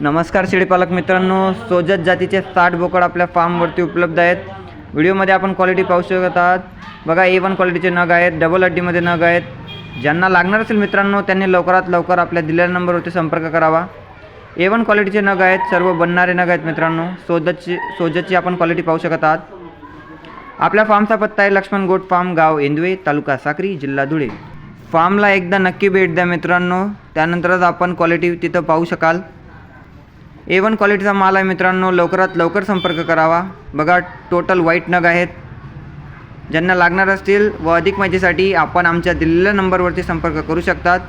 नमस्कार शेळीपालक मित्रांनो सोजत जातीचे साठ बोकड आपल्या फार्मवरती उपलब्ध आहेत. व्हिडिओमध्ये आपण क्वालिटी पाहू शकत आहात. बघा ए वन क्वालिटीचे नग आहेत डबल अड्डीमध्ये नग आहेत. ज्यांना लागणार असेल मित्रांनो त्यांनी लवकरात लवकर आपल्या दिलेल्या नंबरवरती संपर्क करावा. ए वन क्वालिटीचे नग आहेत सर्व बनणारे नग आहेत मित्रांनो. सोजतची सोजतची आपण क्वालिटी पाहू शकत आहात. आपल्या फार्मचा पत्ता आहे लक्ष्मण गोट फार्म गाव एंदवे तालुका साक्री जिल्हा धुळे. फार्मला एकदा नक्की भेट द्या मित्रांनो. त्यानंतरच आपण क्वालिटी तिथं पाहू शकाल. ए वन क्वालिटीचा माल आहे मित्रांनो. लवकरात लवकर संपर्क करावा. बघा टोटल व्हाईट नग आहेत. ज्यांना लागणार असतील व अधिक माहितीसाठी आपण आमच्या दिलेल्या नंबरवरती संपर्क करू शकतात.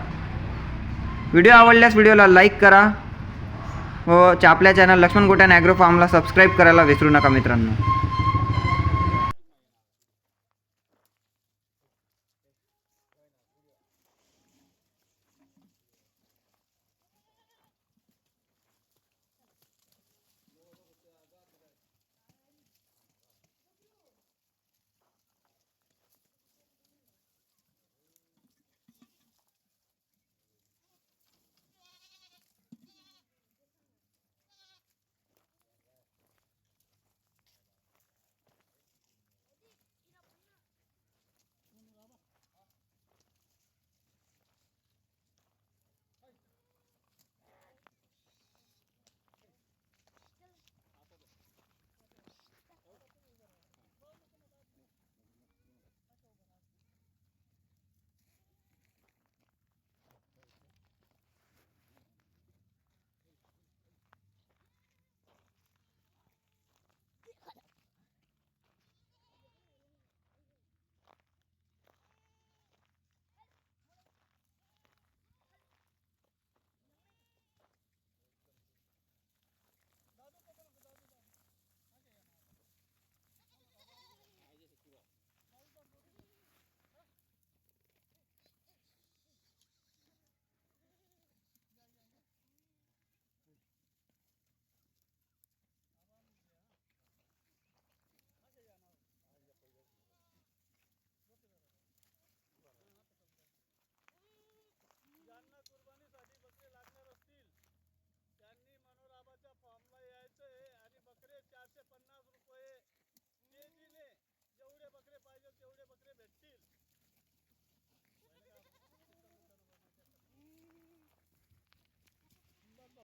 व्हिडिओ आवडल्यास व्हिडिओला लाईक करा व आपल्या चॅनल लक्ष्मण गोट्यान ॲग्रो फार्मला सबस्क्राईब करायला विसरू नका मित्रांनो.